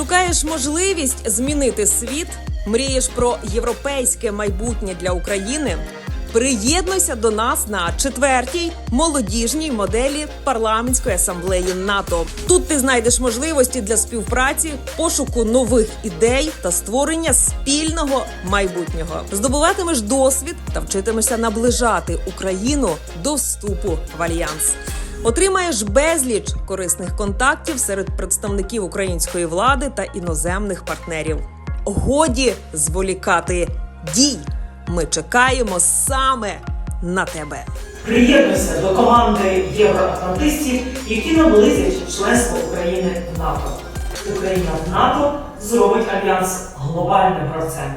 Шукаєш можливість змінити світ? Мрієш про європейське майбутнє для України? Приєднуйся до нас на четвертій молодіжній моделі парламентської асамблеї НАТО. Тут ти знайдеш можливості для співпраці, пошуку нових ідей та створення спільного майбутнього. Здобуватимеш досвід та вчитимешся наближати Україну до вступу в альянс. Отримаєш безліч корисних контактів серед представників української влади та іноземних партнерів. Годі зволікати дій. Ми чекаємо саме на тебе. Приєднуйся до команди євроатлантистів, які наблизять членство України в НАТО. Україна в НАТО зробить альянс глобальним гравцем.